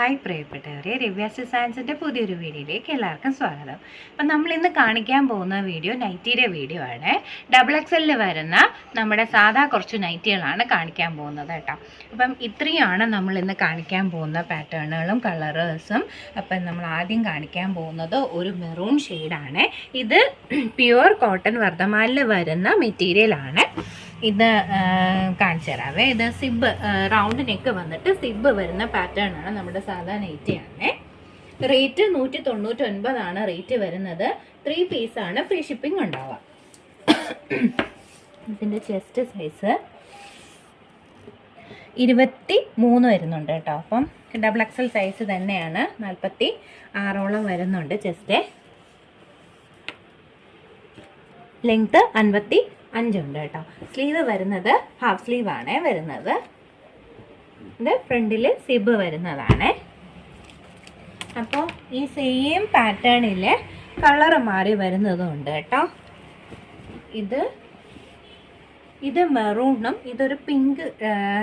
Hi പ്രിയപ്പെട്ടവരെ രവ്യാസ് സയൻസിന്റെ പുതിയൊരു വീഡിയോയിലേക്ക് എല്ലാവർക്കും സ്വാഗതം. അപ്പം നമ്മൾ ഇന്ന് കാണിക്കാൻ പോകുന്ന വീഡിയോ നൈറ്റിയുടെ വീഡിയോ ആണ്. ഡബിൾ എക്സലിൽ വരുന്ന നമ്മുടെ സാധാ കുറച്ച് നൈറ്റികളാണ് കാണിക്കാൻ പോകുന്നത് കേട്ടോ. അപ്പം ഇത്രയാണ് നമ്മൾ ഇന്ന് കാണിക്കാൻ പോകുന്ന പാറ്റേണുകളും കളറേഴ്സും അപ്പം നമ്മൾ ആദ്യം കാണിക്കാൻ പോകുന്നത് ഒരു മെറൂൺ ഷെയ്ഡാണ്. ഇത് പ്യുവർ കോട്ടൺ വർദ്ധമാനിൽ വരുന്ന മെറ്റീരിയലാണ് ഇത് കാണിച്ചു തരാവേ ഇത് സിബ് റൗണ്ട് നെക്ക് വന്നിട്ട് സിബ് വരുന്ന പാറ്റേൺ ആണ് നമ്മുടെ സാധാ ആണ് റേറ്റ് നൂറ്റി തൊണ്ണൂറ്റി ഒൻപതാണ് റേറ്റ് വരുന്നത്. ത്രീ പീസാണ് ഫ്രീ ഷിപ്പിംഗ് ഉണ്ടാവുക. ഇതിന്റെ ചെസ്റ്റ് സൈസ് ഇരുപത്തി മൂന്ന് വരുന്നുണ്ട് കേട്ടോ. അപ്പം ഡബിൾ എക്സൽ സൈസ് തന്നെയാണ്. നാൽപ്പത്തി ആറോളം വരുന്നുണ്ട് ചെസ്റ്റ് ലെങ്ത് അൻപത്തി അഞ്ചുണ്ട് കേട്ടോ. സ്ലീവ് വരുന്നത് ഹാഫ് സ്ലീവ് ആണ് വരുന്നത്. ഇത് ഫ്രണ്ടിൽ സിബ് വരുന്നതാണ്. അപ്പോൾ ഈ സെയിം പാറ്റേണിൽ കളർ മാറി വരുന്നതുണ്ട് കേട്ടോ. ഇത് ഇത് മെറൂണും ഇതൊരു പിങ്ക്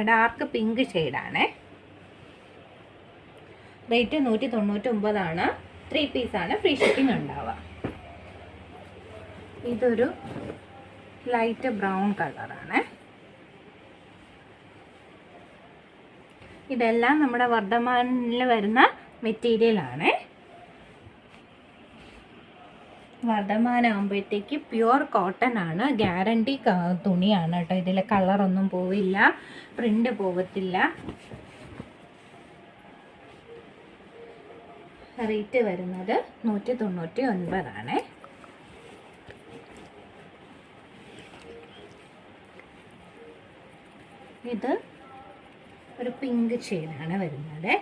ഡാർക്ക് പിങ്ക് ഷെയ്ഡാണ് റേറ്റ് നൂറ്റി തൊണ്ണൂറ്റി ഒമ്പതാണ് ത്രീ പീസാണ് ഫ്രീ ഷിപ്പിംഗ് ഉണ്ടാവുക. ഇതൊരു ലൈറ്റ് ബ്രൗൺ കളറാണ് ഇതെല്ലാം നമ്മുടെ വർദ്ധമാനിൽ വരുന്ന മെറ്റീരിയലാണ് വർദ്ധമാനാകുമ്പോഴത്തേക്ക് പ്യുവർ കോട്ടൺ ആണ്. ഗ്യാരണ്ടി തുണിയാണ് കേട്ടോ. ഇതിലെ കളറൊന്നും പോവില്ല. പ്രിന്റ് പോകത്തില്ല റേറ്റ് വരുന്നത് നൂറ്റി തൊണ്ണൂറ്റി ഒൻപതാണ് ഇത് ഒരു പിങ്ക് ഷെയ്ഡാണ് വരുന്നത്.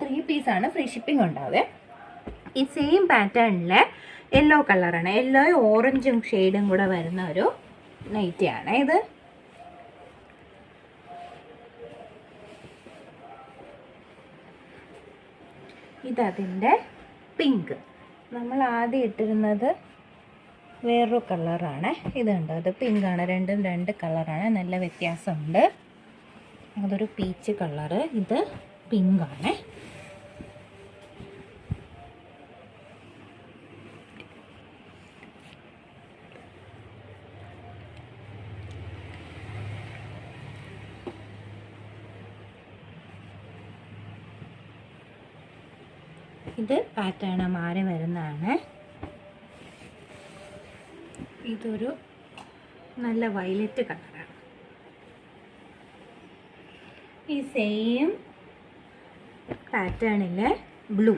ത്രീ പീസാണ് ഫ്രീ ഷിപ്പിംഗ് ഉണ്ടാവുക. ഈ സെയിം പാറ്റേണിൽ യെല്ലോ കളറാണ് യെല്ലോ ഓറഞ്ചും ഷെയ്ഡും കൂടെ വരുന്ന ഒരു നൈറ്റിയാണ് ഇത്. ഇതതിന്റെ പിങ്ക് നമ്മൾ ആദ്യം ഇട്ടിരുന്നത് വേറൊരു കളറാണ്. ഇതുണ്ട് അത് പിങ്കാണ് രണ്ടും രണ്ട് കളറാണ്. നല്ല വ്യത്യാസമുണ്ട്. അതൊരു പീച്ച് കളറ് ഇത് പിങ്കാണ് ഇത് പാറ്റേണ മാറി വരുന്നതാണ്. ഇതൊരു നല്ല വയലറ്റ് കളറാണ്. ഈ സെയിം പാറ്റേണിലെ ബ്ലൂ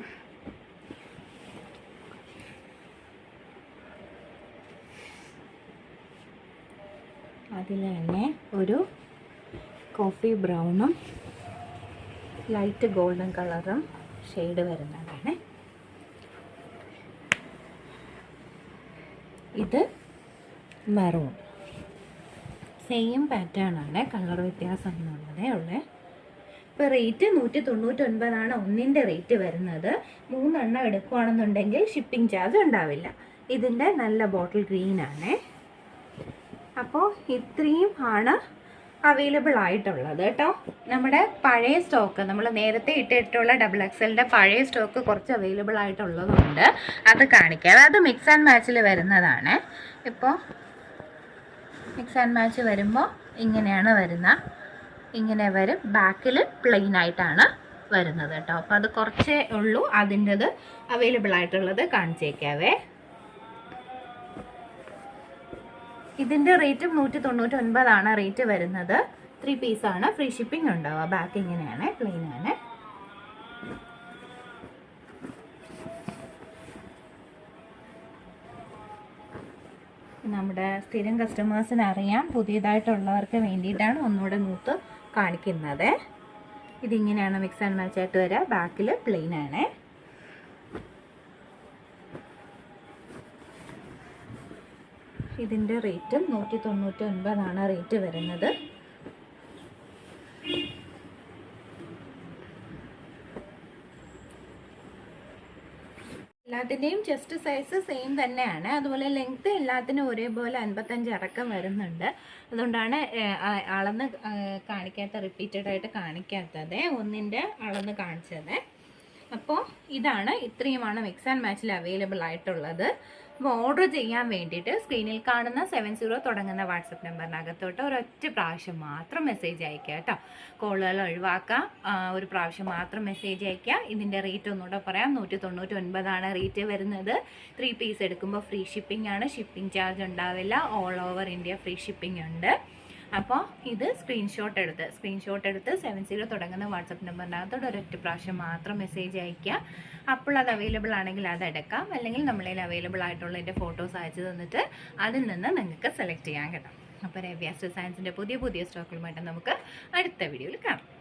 അതിൽ തന്നെ ഒരു കോഫി ബ്രൗണും ലൈറ്റ് ഗോൾഡൻ കളറും ഷെയ്ഡ് വരുന്നതാണ് ഇത് മെറൂൺ. സെയിം പാറ്റേണാണ് കളർ വ്യത്യാസം എന്നുള്ളതേ ഉള്ളേ. ഇപ്പോൾ റേറ്റ് നൂറ്റി തൊണ്ണൂറ്റൊൻപതാണ് ഒന്നിന്റെ റേറ്റ് വരുന്നത്. മൂന്നെണ്ണം എടുക്കുകയാണെന്നുണ്ടെങ്കിൽ ഷിപ്പിംഗ് ചാർജ് ഉണ്ടാവില്ല. ഇതിന്റെ നല്ല ബോട്ടിൽ ഗ്രീൻ ആണ്. അപ്പോൾ ഇത്രയും ആണ് അവൈലബിൾ ആയിട്ടുള്ളത് കേട്ടോ. നമ്മുടെ പഴയ സ്റ്റോക്ക് നമ്മൾ നേരത്തെ ഇട്ടിട്ടുള്ള ഡബിൾ എക്സലിന്റെ പഴയ സ്റ്റോക്ക് കുറച്ച് അവൈലബിൾ ആയിട്ടുള്ളതുകൊണ്ട് അത് കാണിക്കാം. അത് മിക്സ് ആൻഡ് മാച്ചിൽ വരുന്നതാണ്. ഇപ്പോൾ മിക്സ് ആൻഡ് മാച്ച് വരുമ്പോൾ ഇങ്ങനെയാണ് വരുന്നത് ഇങ്ങനെ വരും. ബാക്കിൽ പ്ലെയിൻ ആയിട്ടാണ് വരുന്നത് കേട്ടോ. അപ്പോൾ അത് കുറച്ചേ ഉള്ളൂ. അതിന്റെത് അവൈലബിൾ ആയിട്ടുള്ളത് കാണിച്ചേക്കാവേ. ഇതിന്റെ റേറ്റ് നൂറ്റി തൊണ്ണൂറ്റി ഒൻപതാണ് റേറ്റ് വരുന്നത് ത്രീ പീസാണ് ഫ്രീ ഷിപ്പിംഗ് ഉണ്ടാവുക ബാക്ക് ഇങ്ങനെയാണ് പ്ലെയിൻ നമ്മുടെ സ്ഥിരം കസ്റ്റമേഴ്സിന് അറിയാം. പുതിയതായിട്ടുള്ളവർക്ക് വേണ്ടിയിട്ടാണ് ഒന്നുകൂടെ നൂത്ത് കാണിക്കുന്നത്. ഇതിങ്ങനെയാണ് മിക്സ് ആൻഡ് മാച്ച് ആയിട്ട് വരിക ബാക്കിൽ പ്ലെയിൻ ആണ്. ഇതിന്റെ റേറ്റ് നൂറ്റി തൊണ്ണൂറ്റി ഒൻപതാണ് റേറ്റ് വരുന്നത്. എല്ലാത്തിന്റെയും ചെസ്റ്റ് സൈസ് സെയിം തന്നെയാണ്. അതുപോലെ ലെങ്ത് എല്ലാത്തിനും ഒരേപോലെ അൻപത്തഞ്ച് അടക്കം വരുന്നുണ്ട്. അതുകൊണ്ടാണ് അളന്ന് കാണിക്കാത്ത റിപ്പീറ്റഡ് ആയിട്ട് കാണിക്കാത്തത്. ഒന്നിന്റെ അളന്ന് കാണിച്ചത്. അപ്പോൾ ഇതാണ് ഇത്രയുമാണ് മിക്സ് ആൻഡ് മാച്ചിൽ അവൈലബിൾ ആയിട്ടുള്ളത്. അപ്പോൾ ഓർഡർ ചെയ്യാൻ വേണ്ടിയിട്ട് സ്ക്രീനിൽ കാണുന്ന സെവൻ സീറോ തുടങ്ങുന്ന വാട്സപ്പ് നമ്പറിനകത്തോട്ട് ഒരൊറ്റ പ്രാവശ്യം മാത്രം മെസ്സേജ് അയക്കുക കേട്ടോ. കോളുകൾ ഒഴിവാക്കുക. ഒരു പ്രാവശ്യം മാത്രം മെസ്സേജ് അയക്കുക ഇതിന്റെ റേറ്റ് ഒന്നുകൂടെ പറയാം. നൂറ്റി തൊണ്ണൂറ്റി ഒൻപതാണ് റേറ്റ് വരുന്നത്. ത്രീ പീസ് എടുക്കുമ്പോൾ ഫ്രീ ഷിപ്പിംഗ് ആണ്. ഷിപ്പിംഗ് ചാർജ് ഉണ്ടാവില്ല. All over India free shipping ഉണ്ട്. അപ്പോൾ ഇത് സ്ക്രീൻഷോട്ട് എടുത്ത് സ്ക്രീൻഷോട്ട് എടുത്ത് സെവൻ സീറോ തുടങ്ങുന്ന വാട്സപ്പ് നമ്പറിനകത്തോട് ഒരൊറ്റ പ്രാവശ്യം മാത്രം മെസ്സേജ് അയയ്ക്കുക. അപ്പോൾ അത് അവൈലബിൾ ആണെങ്കിൽ അത് എടുക്കാം. അല്ലെങ്കിൽ നമ്മളതിൽ അവൈലബിൾ ആയിട്ടുള്ളതിന്റെ ഫോട്ടോസ് അയച്ചു തന്നിട്ട് അതിൽ നിന്ന് നിങ്ങൾക്ക് സെലക്ട് ചെയ്യാൻ കേട്ടോ. അപ്പോൾ രവ്യാസ് സയൻസിന്റെ പുതിയ പുതിയ സ്റ്റോക്കുകളുമായിട്ട് നമുക്ക് അടുത്ത വീഡിയോയിൽ കാണാം.